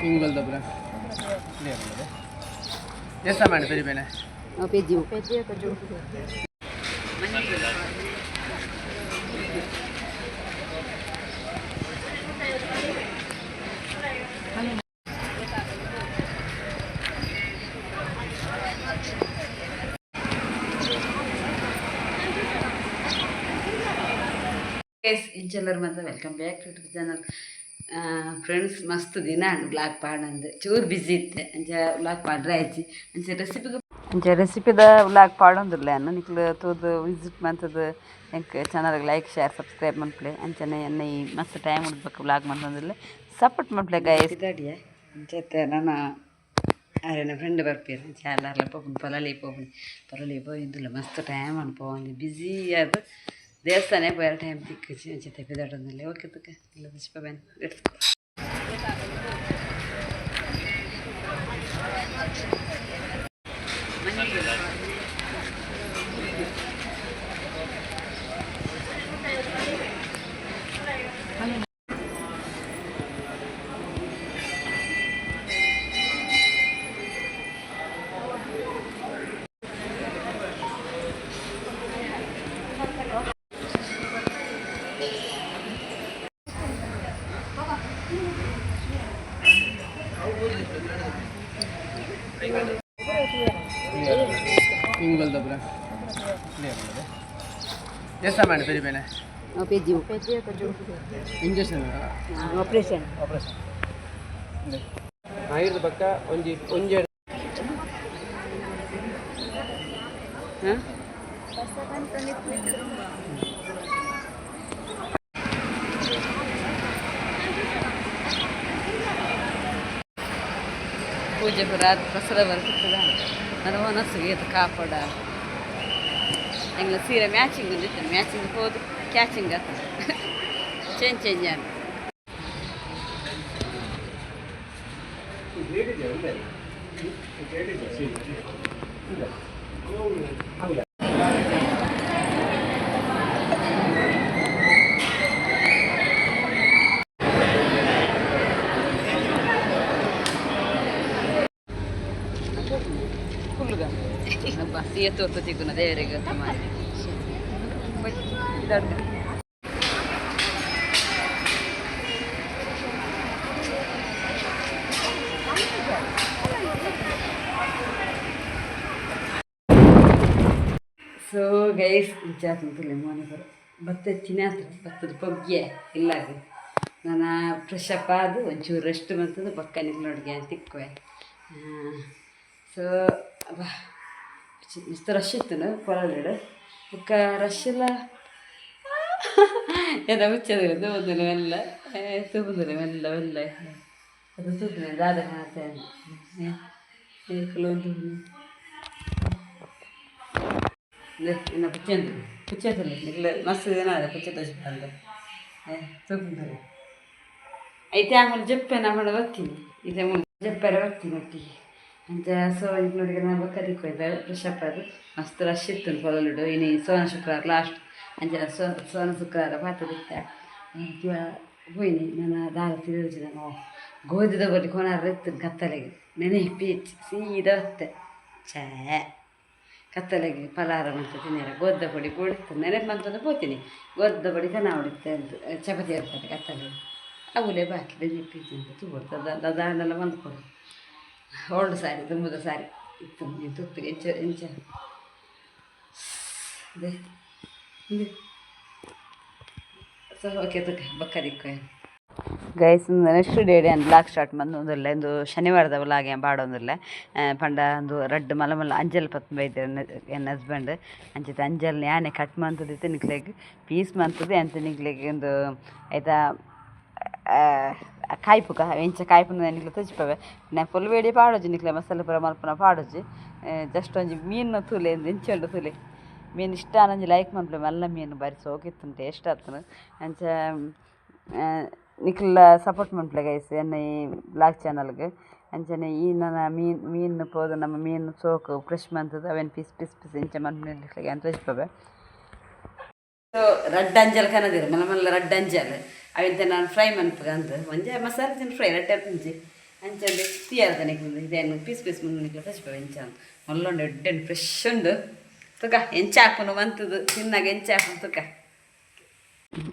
ಹಿಂಗಲ್ ದಬ್ರ ಎಷ್ಟ ಮಾಡಿ ಪೆರಿ ಬೇನೆ ಪೆಜ್ಜು ಗೈಸ್ ಇಂಚೆಲ್ಲರು ಮಾತ್ರ welcome back to YouTube channel friends ಮಸ್ತ್ ದಿನ ಬ್ಲಾಗ್ ಪಾಡಂದು ಚೂರು ಬಿಸಿ ಇತ್ತೆ ಅಂಚ ಬ್ಲಾಗ್ ಪಾಡ್ರೆ ಆಯ್ತು. ಅಂಚೆ ರೆಸಿಪಿಗೆ ಅಂಚ ರೆಸಿಪಿದ ಬ್ಲಾಗ್ ಪಾಡೊಂದಿಲ್ಲ ನಿಕ್ಲು ತೋದು ವಿಸಿಟ್ ಮಾಡ್ತದ ಎಂಕ್ ಚಾನಲ್ಗೆ ಲೈಕ್ ಶೇರ್ ಸಬ್ಸ್ಕ್ರೈಬ್ ಮಾಡ್ಪ್ಲೆ ಅಂಚನೆ ಎನ್ನ ಈ ಮಸ್ತ್ ಟೈಮ್ ಉಡ್ಬೇಕು ಬ್ಲಾಗ್ ಮಾಡ್ತಂದಿಲ್ಲ ಸಪೋರ್ಟ್ ಮಾಡ್ಪ್ಲೆ ಗಾಯ ಇದಾಡಿಯ ಅಂಚತ್ತೆ ನಾನು ಆರೇನ ಫ್ರೆಂಡ್ ಬರ್ಪೀರ. ಅಂಚ ಎಲ್ಲಾರ್ಲ ಪೋಪುನ್ ಪೊಲಲಿ ಪೋಪುನ್ ಪೊಲಲಿ ಇದ್ದಿಲ್ಲ ಮಸ್ತ್ ಟೈಮ್ ಅನ್ಪೋಂದು ಬಿಸಿ ಅದು ದೇವಸ್ಥಾನ ಬೇರೆ ಟೈಮ್ ತಿಕ್ಕಿಸಿ ಅಂಚೆ ತೆಪ್ಪಿದಾಟೊಂದಲ್ಲಿ ಓಕೆ ತುಕ ಇಲ್ಲ ಪುಷ್ಪ ಬ್ಯಾನ್ ಎಷ್ಟ ಮಾಡಿ ಪೆರಿ ಬೇನೆ ಪೆಜ್ಜು ಇಂಜೆಕ್ಷನ್ ಆಪ್ರೇಷನ್ ಆಪರೇಷನ್ ಆಗಿರ್ದ ಪಕ್ಕ ಒಂಜಿ ಒಂಜೆ ಹಾಂ? ಪೂಜೆ ಬರ ಪ್ರಸರ ಬರ್ತದ. ನನ್ನ ಮನಸ್ಸಿಗೆ ಕಾಪಾಡ. ಎಂಗ್ಲ ಸೀರೆ ಮ್ಯಾಚಿಂಗ್ ಒಂದಿತ್ತು ಮ್ಯಾಚಿಂಗ್ ಹೋದು ಕ್ಯಾಚಿಂಗ್ ಆಗ್ತದೆ ಚೇಂಜ್ ಚೇಂಜ್ ಆಗ ಫುಲ್ಗ ತೋರ್ತು ತಿಕ್ಕುನ ದೇವರಿಗೆ ಮಾಡಿ. ಇದೊಂದು ಸೊ ಗೈಸ್ ಇಚ್ಚಾತಂತಿಲ್ಲ ಮೋನಿಗರು ಭತ್ತ ತಿನ್ನಾತ್ರ ಭತ್ತದ ಪೊಗ್ಗೆ ಇಲ್ಲ ನಾನು ಫ್ರೆಶ್ ಅಪ್ ಆದು, ಒಂಚೂರು ರೆಸ್ಟ್ ಬಂತದ್ದು ಪಕ್ಕ ನಿಲ್ಲೋಡ್ಗೆ ತಿಕ್ಕುವೆ ಸೊ ಮಸ್ತ್ ഇത്ര റഷ്യെത്തുന്നു കൊളലിട് ഒക്കെ റഷ്യല്ല ഏതാ ഉച്ചതിൽ തോന്നുന്നു മെല്ല തൂന്നുന്നു മെല്ല മെല്ല അത് തൂക്കുന്നു രാധാഹാത്തേന് തൂന്നു ಇನ್ನು ಪುಚ್ಚಂದು ಪುಚ್ಚಂದಿಲ್ಲ ಇಲ್ಲ, ಮಸ್ತ್ ಏನಾದ್ರೆ ಪುಚ್ಚ ತೋರಿಸ್ಬಾರ್ದು ಏ ತೂಕಂತಾರೆ ಐತೆ, ಆಮೇಲೆ ಜಪ್ಪೆ ನಮ್ಮ ಬರ್ತೀನಿ ಇದೆ ಮುಂದೆ ಜಪ್ಪೆಲ್ಲ ಬರ್ತೀನಿ ಒಟ್ಟಿಗೆ. ಅಂತ ಸೊ ಈಗ ನೋಡಿ ನಾನು ಬಕ್ಕದಿಕ್ಕೆ ಹೋಯ್ದೆ ಫ್ರೆಶಪ್ ಅದು ಮಸ್ತ್ ರಶ್ ಇತ್ತು ಹೊಲಲಿಡು ಇನ್ನು ಸೋನ ಶುಕ್ರವಾರ ಲಾಸ್ಟ್ ಅಂಜನ ಸೋ ಸೋನ ಶುಕ್ರವಾರ ಪಾತದಿತ್ತ ಹೋಯ್ನಿ ನಾನು ದಾರ ತಿರುಗಿ ನಾನು ಗೋಧಿದ ಬಲ್ಲಿ ಕೊನಾರ ಇತ್ತು ಕತ್ತಲೆಗೆ ನೆನೆ ಪೀಚ್ ಸೀದಾ ಹೊತ್ತೆ ಛೇ ಕತ್ತಲೆಗೆ ಫಲಾರ ಅಂತ ತಿನ್ನರ ಗೋದ ಪೊಡಿ ಕೊಡಿತ್ತು ನೆನಪು ಅಂತಂದು ಹೋಗ್ತೀನಿ ಗೋದ ಪೊಡಿ ಕನ ಹೊಡಿತೆ ಅಂತ ಚಪಾತಿ ಇರ್ತದೆ ಕತ್ತಲೆಗೆ ಅವಲೇ ಬಾಕಿ ಬೆಂದಿ ಪೀಚ್ ಅಂತ ತುಗೊಡ್ತದೆ ದಾನೆಲ್ಲ ಬಂದು ಓಲ್ಡ್ ಸಾರಿ, ತುಂಬದ ಸಾರಿ. ತುಂಬಿ ತುಪ್ಪಿಗೆ ಎಂಚ ಎಂಚ. ಅದೇ ಸೊ ಓಕೆ ತುಕ ಗೈಸ್ ನೆಕ್ಸ್ಟ್ ಡೇಡೆ ಅಂದ್ ಬ್ಲಾಗ್ ಸ್ಟಾರ್ಟ್ ಬಂದೊಂದಿಲ್ಲ ಇಂದು. ಶನಿವಾರದ ಬ್ಲಾಗ್ ಏನು ಬಾಡೊಂದಿಲ್ಲ ಪಂಡ ಒಂದು ರಡ್ಡ್ ಮಲ ಮಲ ಅಂಜಲ್ ಪತ್ ಬೈತೆ ಎನ್ನ ಹಸ್ಬೆಂಡ್ ಅಂಚಿತ ಅಂಜಲ್ ಯಾನೆ ಕಟ್ ಮಂತದಿತ್ತು ನಿಕ್ಲೆಗ್ ಪೀಸ್ ಮಂತದೆ ಅಂತ ನಿಕ್ಲೆಗ್ ಒಂದು, ಆಯ್ತಾ ಕಾಯ್ಪುಗ ಎಂಚ ಕಾಯ್ಪುನ ನಿಕ್ಲೆ ತಜ್ಪವೆ. ನಾ ಫುಲ್ ಬೇಡಿ ಪಾಡೋಜಿ ನಿಕ್ಲೆ ಮಸಾಲೆ ಪೂರ ಮಲ್ಪನ ಪಾಡೋಜಿ. ಜಸ್ಟ್ ಒಂಜಿ ಮೀನು ತುಲೆ ಎಂಚಂಡು ತೂಲೆ. ಮೀನು ಇಷ್ಟ ಆನಂಜಿ ಲೈಕ್ ಮನ್ಪಲೆ ಮಲ್ಲ ಮೀನು ಬಾರಿ ಸೋಕಿತ್ತು ಟೇಸ್ಟ್ ಆತನು ಅಂಚ ನಿಕ್ಲ ಸಪೋರ್ಟ್ ಮನ್ಪಲೆ ಗೈಸ್ ಎನ್ನ ಈ ಬ್ಲಾಗ್ ಚಾನಲ್ಗೆ ಅಂಚನೆ ಈ ನನ್ನ ಮೀನು ಮೀನು ಪೋದು ನಮ್ಮ ಮೀನು ಸೋಕು ಫ್ರೆಶ್ ಮಂತದ, ಅವೇನು ಪೀಸ್ ಪೀಸ್ ಪೀಸ್ ಇಂಚ ಮನ್ಪಲೆ ಅಂತ ತಜ್ಪವೆ. ರಡ್ ಅಂಜಲ್ ಕನದಿರು ಮಲ್ಲ ಮಲ್ಲ ರಡ್ ಅಂಜಲ್. ಅವಿಂತ ನಾನು ಫ್ರೈ ಮನ್ಪಗ ಅಂದ. ಒಂಜೆ ಮಸಾಲೆ ತಿಂದು ಫ್ರೈ ರಟ್ಟೆ ತಿಂಚಿ ಅಂಚಂದು ತೀಯಾರ ತನಕ ಇದೇನು ಪೀಸ್ ಪೀಸ್ ಮುಂದೆ ಫಸ್ಟ್ ಎಂಚ ಮಲ್ಲೊಂಡು ಎಡ್ಡೆಂಡು ಫ್ರೆಶ್ ಉಂಡು. ತುಕ, ಎಂಚ ಹಾಕುನು ಮಂತದು ತಿನ್ನಾಗ ಎಂಚ ಹಾಕುನು ತುಕ.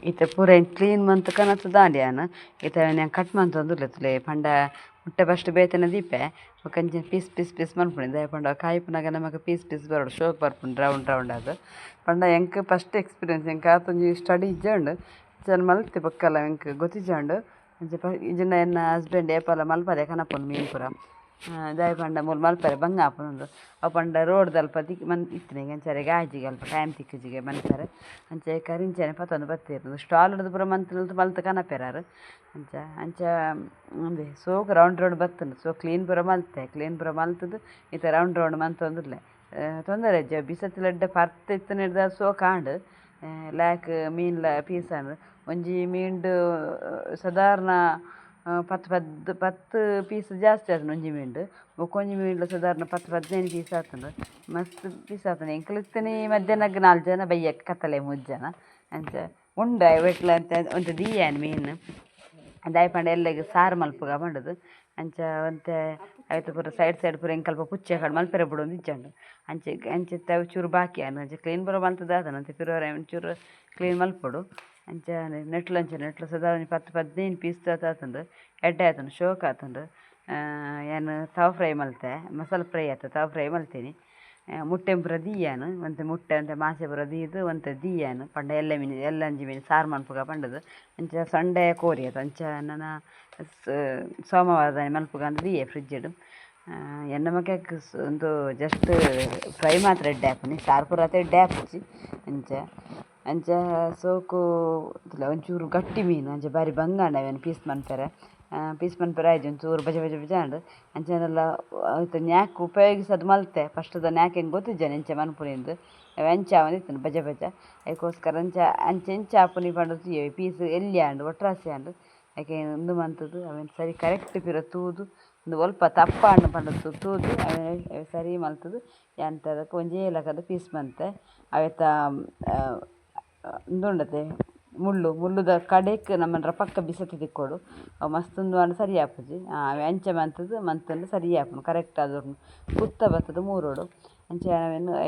ಈತ ಪೂರ ಕ್ಲೀನ್ ಮಂತ್ ಕನತ್ತು ದಾಂಡ್ಯಾನ ಈತ ನಾನು ಕಟ್ ಮಂತ್ ಅಂದುರ್ಲತ್ಲೆ ಪಂಡ ಮುಟ್ಟೆ ಫಸ್ಟ್ ಬೇತನ ದೀಪೆ. ಕಂಚ ಪೀಸ್ ಪೀಸ್ ಪೀಸ್ ಮನ್ಪುಂಡು ದಯ ಪಂಡ ಕಾಯಿಪುನಾಗ ನಮಗೆ ಪೀಸ್ ಪೀಸ್ ಬರೋಡು ಶೋಕ್ ಬರ್ಪುಂಡು ರೌಂಡ್ ರೌಂಡ್ ಅದು ಪಂಡ ಎಂಕ್ ಫಸ್ಟ್ ಎಕ್ಸ್ಪೀರಿಯನ್ಸ್ ಎಂಕ್ ಆತೊಂಜಿ ಸ್ಟಡಿ ಇಜ್ಜಂಡು ಜನ ಮಲ್ತಿ ಬಕ್ಕಲ್ಲ ಎಂಕ್ ಗೊತ್ತಿಜ್ಜಂಡು ಅಂಚ ಪ ಇಜ್ಜಿನ ಎನ್ನ ಹಸ್ಬೆಂಡ್ ಏಪಲ ಮಲ್ಪದೆ ಕನಪುಂಡು ಮೀನ್ ಪೂರ ದಾಯ ಪಂಡ ಮೂಲು ಮಲ್ಪರೆ ಬಂಗ ಆಪುಂಡು ಅವು ಪಂಡ ರೋಡ್ ದಲ್ಪ ದಿಕ್ ಮನ್ ಇತ್ತಿನ ಅಂಚಾರೆ ಗಾಜಿಗೆ ಅಲ್ಪ ಟೈಮ್ ತಿಕ್ಕಜಿಗೆ ಮನ್ಪರೆ ಅಂಚೆ ಕರಿಂಚನೆ ಪತ್ತೊಂದು ಬತ್ತಿರ್ದು ಸ್ಟಾಲ್ ಹಿಡಿದು ಪೂರ ಮಂತ್ ಮಲ್ತು ಕನಪೆರಾರು ಅಂಚ ಅಂಚ ಒಂದೇ ಸೋಕ್ ರೌಂಡ್ ರೌಂಡ್ ಬತ್ತುಂಡು ಸೊ ಕ್ಲೀನ್ ಪೂರ ಮಲ್ತೆ ಕ್ಲೀನ್ ಪೂರ ಈ ಈತ ರೌಂಡ್ ಮಂತೊಂದುರ್ಲೆ ತೊಂದರೆ ಅಜ್ಜ ಬಿಸತ್ತಿಲಡ್ಡೆ ಪರ್ತ್ ಇತ್ತು ಹಿಡ್ದ ಸೋ ಕಾಂಡು ಲ್ಯಾಕ್ ಮೀನ್ಲ ಪೀಸ್ ಅಂಡ್ ಒಂಜಿ ಮೀನ್ಡ್ ಸಾಧಾರಣ ಪತ್ತು ಪದ್ ಪತ್ತು ಪೀಸ್ ಜಾಸ್ತಿ ಆತುಂಡು ಒಂಜಿ ಮೀನ್ಡ್ ಬೊಕೊಂಜಿ ಮೀನ್ಲ ಸಾಧಾರಣ ಪತ್ತು ಪದ್ನೈದು ಪೀಸ್ ಆತುಂಡು ಮಸ್ತ್ ಪೀಸ್ ಆತುಂಡು ಎಂಕ್ಲು ಇತ್ತನಿ ಮಧ್ಯಾಹ್ನಗ್ ನಾಲ್ಕು ಜನ ಬಯ್ಯಕ್ಕೆ ಕತ್ತಲೆ ಮೂಜಿ ಜನ ಅಂಚ ಉಂಡ ಬೆಟ್ಲ ಅಂತ ಒಂತ ದೀಯಾನ್ ಮೀನ್ ದಾಯ್ ಪಂಡ ಎಲ್ಲಗ್ ಸಾರು ಮಲ್ಪುಗ ಪಂಡದು ಅಂಚ ಒಂತೆ ಐತ ಪೂರ ಸೈಡ್ ಸೈಡ್ ಪೂರ ಎಂಕಲ್ಪ ಪುಚ್ಚೆ ಕಡ್ ಮಲ್ಪೆರೆ ಬಿಡೊಂದು ಇಜ್ಜಂಡು ಅಂಚೆ ಅಂಚೆ ತವ ಚೂರು ಬಾಕಿ ಆನು ಅಂಚೆ ಕ್ಲೀನ್ ಪೂರ ಮಲ್ತದ ಅಂತೆ ಪಿರೋರ ಒಂಚೂರು ಕ್ಲೀನ್ ಮಲ್ಪೊಡು. ಅಂಚೆ ನೆಟ್ಲು ಅಂಚೆ ನೆಟ್ಲು ಸದಾ ಪತ್ತು ಪದ್ನೈದು ಪೀಸ್ ಆತುಂಡು ಎಡ್ಡೆ ಆತುಂಡು ಶೋಕ್ ಆತಂಡು ಏನು ತವ ಫ್ರೈ ಮಲ್ತೆ, ಮಸಾಲ ಫ್ರೈ ಆತ, ತವ ಫ್ರೈ ಮಲ್ತೇನೆ. ಮುಟ್ಟೆ ಪೂರ ದೀಯಾನು. ಒಂತೆ ಮುಟ್ಟೆ ಒಂತೆ ಮಾಸೆ ಪೂರ ದೀದು ಒಂತೆ ದೀಯಾನು. ಪಂಡ ಎಲ್ಲ ಮೀನು, ಎಲ್ಲ ಅಂಜಿ ಮೀನು, ಸಾರು ಮನ್ಪುಗ ಪಂಡದು. ಅಂಚ ಸಂಡೆ ಕೋರಿ ಆತ ಅಂಚ ನನ್ನ ಸೋಮವಾರದ ಮಲ್ಪುಗ ಅಂದ್ರೆ ದೀಯೆ ಫ್ರಿಜ್ಜಡು ಎನ್ನ ಮಕ್ಕಕ್ ಒಂದು ಜಸ್ಟ್ ಫ್ರೈ ಮಾತ್ರ ಎಡ್ಡೆ ಸಾರು ಪೂರ ಆತ ಎಡ್ಡೆ ಅಂಚ ಅಂಚ ಸೋಕು, ಒಂಚೂರು ಗಟ್ಟಿ ಮೀನು. ಅಂಚ ಬಾರಿ ಬಂಗಾಂಡ ಪೀಸ್ ಮನ್ಪೆರೆ. ಪೀಸ್ ಮನ್ಪೆರೆ ಆಯ್ತು, ಒಂಚೂರು ಬಜ ಬಜೆ ಬಜೆ ಅಂಡು ಅಂಚನೆಲ್ಲ ಐತ ನ್ಯಾಕ್ ಉಪಯೋಗಿಸೋದು ಮಲ್ತೆ. ಫಸ್ಟ್ದ ನ್ಯಾಕ್ ಹೆಂಗೆ ಗೊತ್ತಿಜ್ಜಾನೆ ಇಂಚ ಮನ್ಪುನೆಂದು ಅವು ಎಂಚ ಅವನಿತ್ತನು ಬಜ ಬಜ ಅದಕ್ಕೋಸ್ಕರ ಅಂಚ ಅಂಚ ಎಂಚ ಆಪುನಿ ಪಂಡು ಪೀಸ್ ಎಲ್ಲಿ ಆಂಡು ಒಟ್ರಾಸಿ ಆಂಡು ಯಾಕೆ ಉಂದು ಮಂತದ್ದು, ಅವೆನ್ ಸರಿ ಕರೆಕ್ಟ್ ಪಿರ ತೂದು, ಒಂದು ಒಲ್ಪ ತಪ್ಪ ಹಣ್ಣು ಪಂಡದ್ದು ತೂದು ಅವೆ ಸರಿ ಮಲ್ತುದು ಎಂತದಕ್ಕೆ ಒಂಜೇ ಲಕದ ಪೀಸ್ ಮಂತೆ ಅವೆತ ಉಂದುಂಡತೆ ಮುಳ್ಳು, ಮುಳ್ಳುದ ಕಡೆಕ್ ನಮ್ಮ ಪಕ್ಕ ಬಿಸತಿ ತಿಕ್ಕೊಡು ಅವು ಮಸ್ತ್ ಉಂದು ಆಂಡ ಸರಿ ಆಪುಜಿ ಆ, ಅಂಚ ಮಂತದ್ದು ಮಂತಂದು ಸರಿ ಆಪುಂಡು ಕರೆಕ್ಟ್ ಆದೊರ್ನು ಪುತ್ತ ಬತ್ತದ ಮೂರೋಡು. ಅಂಚ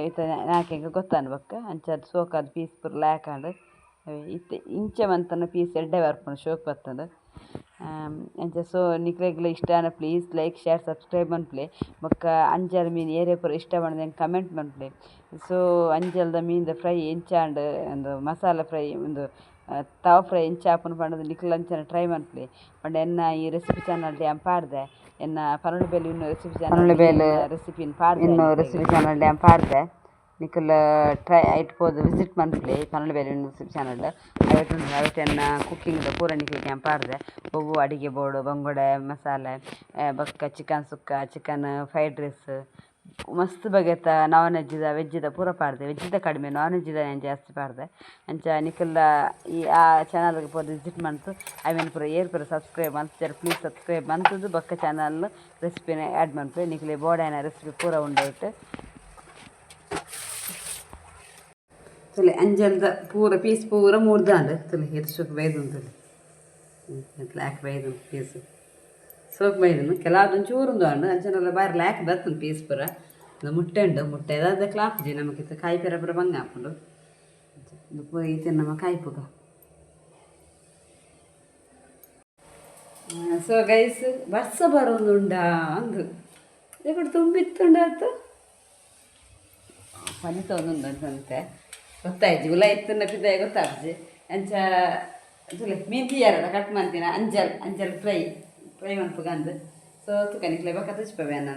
ಐತ ನಾಕೆಂಕ ಗೊತ್ತಾಂಡು ಬೊಕ್ಕ ಅಂಚ ಅದು ಸೋಕಾದ ಪೀಸ್ ಪೂರ ಲ್ಯಾಕಾಂಡು ಇತ್ತೆ ಇಂಚ ಮಂತನ ಪೀಸ್ ಎಡ್ಡೆ ಬರ್ಪುಂಡು ಶೋಕ್ ಬತ್ತಂಡು ಅಂಚ ಸೊ ನಿಕ್ಲೆಗ್ಲ ಇಷ್ಟ ಆನ ಪ್ಲೀಸ್ ಲೈಕ್ ಶೇರ್ ಸಬ್ಸ್ಕ್ರೈಬ್ ಮನ್ಪುಲೆ. ಬೊಕ್ಕ ಅಂಜಲ್ ಮೀನು ಏರೆ ಪೂರ ಇಷ್ಟ ಪಂಡ ಕಮೆಂಟ್ ಮನ್ಪುಲೆ. ಸೊ, ಅಂಜಲ್ದ ಮೀನ್ದ ಫ್ರೈ ಎಂಚಾಂಡ್ ಒಂದು ಮಸಾಲ ಫ್ರೈ ಒಂದು ತವ ಫ್ರೈ ಎಂಚ ಆಪುಂಡು ಪಂಡದು ನಿಕ್ಲ್ ಅಂಚನೆ ಟ್ರೈ ಮನ್ಪುಲೆ ಪಂಡ ಎನ್ನ ಈ ರೆಸಿಪಿ ಚಾನಲ್ ಡ್ಯಾಮ್ ಪಾಡ್ದೆ ಎನ್ನ ಪನೊಲಿ ಬೇಲೆ ಇನ್ನು ರೆಸಿಪಿ ಚಾನಲ್ ಪನೊಲಿ ಬೇಲೆ ರೆಸಿಪಿನ್ ಪಾಡ್ದೆ ಇನ್ನು ರೆಸಿಪಿ ಚಾನಲ್ ಡ್ಯಾಮ್ ಪಾಡ್ದೆ ನಿಕುಲ್ ಟ್ರೈ ಐಟ್ಪೋದು ವಿಸಿಟ್ ಮನ್ಪುಲೆ ಪನೊಲಿ ಬೇಲೆ ರೆಸಿಪಿ ಚಾನಲ್ ಅವತ್ತು ಅವತ್ತು ಎನ್ನ ಕುಕ್ಕಿಂಗ್ ಪೂರ ನಿಕ್ಲೆ ಕ್ಯಾಂಪ್ ಪಾಡ್ದೆ ಒವ್ವು ಅಡಿಗೆ ಬೋಡು ಬಂಗುಡೆ ಮಸಾಲೆ ಬೊಕ್ಕ ಚಿಕನ್ ಸುಕ್ಕ ಚಿಕನ್ ಫ್ರೈಡ್ ರೈಸ್ ಮಸ್ತ್ ಬಗೆತ ನಾನ್ ವೆಜ್ಜಿದ ವೆಜ್ಜಿದ ಪೂರ ಪಾಡ್ದೆ. ವೆಜ್ಜಿದ ಕಡಿಮೆ ನಾನ್ ವೆಜ್ಜಿದ ನಾನು ಜಾಸ್ತಿ ಪಾಡ್ದೆ. ಅಂಚ ನಿಕಲ್ದ ಈ ಆ ಚಾನಲ್ಗೆ ಪೂರ ವಿಸಿಟ್ ಮಂತು ಮೀನ್ ಪೂರ ಏರ್ ಪೂರ ಸಬ್ಸ್ಕ್ರೈಬ್ ಮಲ್ತಿದ್ದಾರೆ ಪ್ಲೀಸ್ ಸಬ್ಸ್ಕ್ರೈಬ್ ಮಂತದ್ದು ಬೊಕ್ಕ ಚಾನಲ್ ರೆಸಿಪಿನ ಆ್ಯಡ್ ಮನ್ಪುವೆ ನಿಕ್ಲೆ ಬೋಡಾಯ್ನ ರೆಸಿಪಿ ಪೂರ ಉಂಡಾಯ್ತು. ತಲೆ, ಅಂಜಲ್ದ ಪೂರ ಪೀಸ್ ಪೂರ ಮೂರ್ದಾಂಡ್ ತಲೆ ಸೋಕ್ ಬೈದು ತಲೆ ಲ್ಯಾಕ್ ಬೈದು ಪೀಸ್ ಸೋಕ್ ಬೈದನು ಕೆಲವೊಂದು ಚೂರು ಉಂಡು ಅಂಚನೆಲ್ಲ ಬಾರಿ ಲ್ಯಾಕ್ ಬರ್ತನು ಪೀಸ್ ಪೂರ ಒಂದು ಮುಟ್ಟೆ ಉಂಡು ಮುಟ್ಟೆ ಅದಾದ ಕ್ಲಾಪ್ಜಿ ನಮಗಿತ್ತ ಕಾಯಿ ಪೆರ ಪೂರ ಬಂಗ ಹಾಕೊಂಡು ಪೂರ ಈತ ನಮ್ಮ ಕಾಯಿ ಪುಗ ಸೊ ಗೈಸ್ ವರ್ಷ ಬರೋದುಂಡಾ ಅಂದು ఇక్కడ ತುಂಬಿತ್ತುಂಡಾತು ಫಲಿತ ಒಂದೊಂದು ಅಂತಂತೆ ಗೊತ್ತಾಯ್ತು ಗುಲ ಇತ್ತನ್ನ ಪಿದ್ದ ಗೊತ್ತಾಗ್ಜಿ ಅಂಚ ತುಲೆ ಮೀನ್ ತೀಯಾರಲ್ಲ ಕಟ್ ಮಾಡ್ತೀನಿ ಅಂಜಲ್ ಅಂಜಲ್ ಫ್ರೈ ಫ್ರೈ ಮನ್ಪುಗಂದು ಸೊ ತುಕನಿಕ್ಲೆ ಬಕ್ಕ ತುಚ್ಪವೆ ಅನ್ನ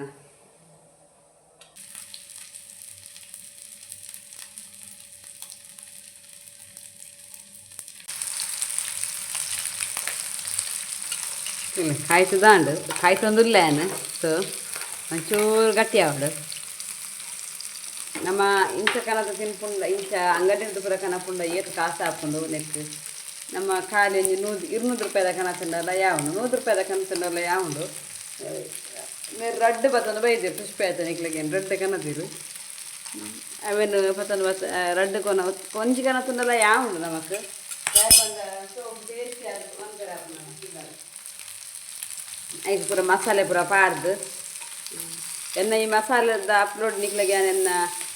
ಕಾಯ್ತದಾಂಡು ಕಾಯ್ತೊಂದುಲ್ಲೇನು ಸೊ ಒಂಚೂರು ಗಟ್ಟಿ ಆವಡು ನಮ್ಮ ಇಂಚ ಕನದ ತಿನ್ಪುಂಡ ಇಂಚ ಅಂಗಡಿದ ಪುರ ಕನಪುಂಡ ಏತು ಕಾಸು ಹಾಕೊಂಡು ನೆಕ್ ನಮ್ಮ ಖಾಲಿ ನೂದು ಇರುನೂರು ರೂಪಾಯಿದ ಕನಸಂಡಲ್ಲ ಯಾವನು ನೂರು ರೂಪಾಯಿದ ಕನಸಂಡಲ್ಲ ಯಾವನು మీరు రెడ్ పతను ಪುಷ್ಪ పుష్పేతను ఇట్లకేం రెడ్ కన్నదిరు అవెన్ను పతను పత రెడ్ ಕೊನ కొంచెం కన్నతుండలా యా ఉండు నమకు ಐದು ಪೂರ ಮಸಾಲೆ ಪೂರ ಪಾಡ್ದು. ಎನ್ನ ಈ ಮಸಾಲೆದ ಅಪ್ಲೋಡ್ ನಿಕ್ಲಿಗೆ ನನ್ನ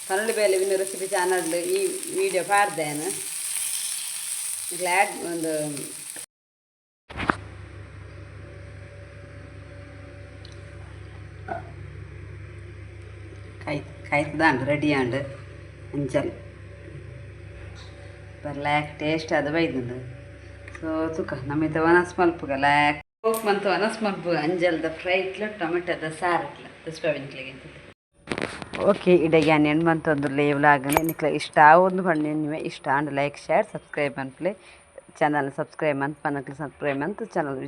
ಕನ್ನಡ ಬೇಲೆ ವಿನ್ನ ರೆಸಿಪಿ ಚಾನಲ್ ಈ ವಿಡಿಯೋ ಪಾಡ್ದೇನು ಆ್ಯಡ್ ಒಂದು ಕೈ ಕೈದಾಂಡು ರೆಡಿ ಆಂಡ್ ಅಂಜಲ್. ಬರ್ಲ್ಯಾಕ್ ಟೇಸ್ಟ್ ಅದು ಬೈದಂದು. ಸೊ ತುಕ ನಮ್ಮಿತ ವನಸ್ ಮಲ್ಪುಗ ಲ್ಯಾಕ್ ಹೋಗ್ ಬಂತು ವನಸ್ ಮಲ್ಪುಗ ಅಂಜಲ್ದ ಫ್ರೈ ಇಟ್ಲ ಟೊಮೆಟೊದ ಸಾರು ಇಟ್ಲ ದಸ್ಪಾವಿನ್ಕ್ಲಿಗೆ ಓಕೆ ഇട ഞാൻ ಹೆಣ್ಣು ಬಂತು ಲೇವ್ ಲೇವ್ಲಾಗನೆ ನಿಕ್ಲ ಇಷ್ಟ ಒಂದು ಬಣ್ಣ ನಿಮಗೆ ಇಷ್ಟ ಆಂಡ್ ಲೈಕ್ ಶೇರ್ ಸಬ್ಸ್ಕ್ರೈಬ್ ಅನ್ಪ್ಲೆ ಚಾನಲ್ ಸಬ್ಸ್ಕ್ರೈಬ್ ಅಂತ ಪನ್ನಕ್ಲಿ ಸಬ್ಸ್ಕ್ರೈಬ್ ಅಂತ ಚಾನಲ್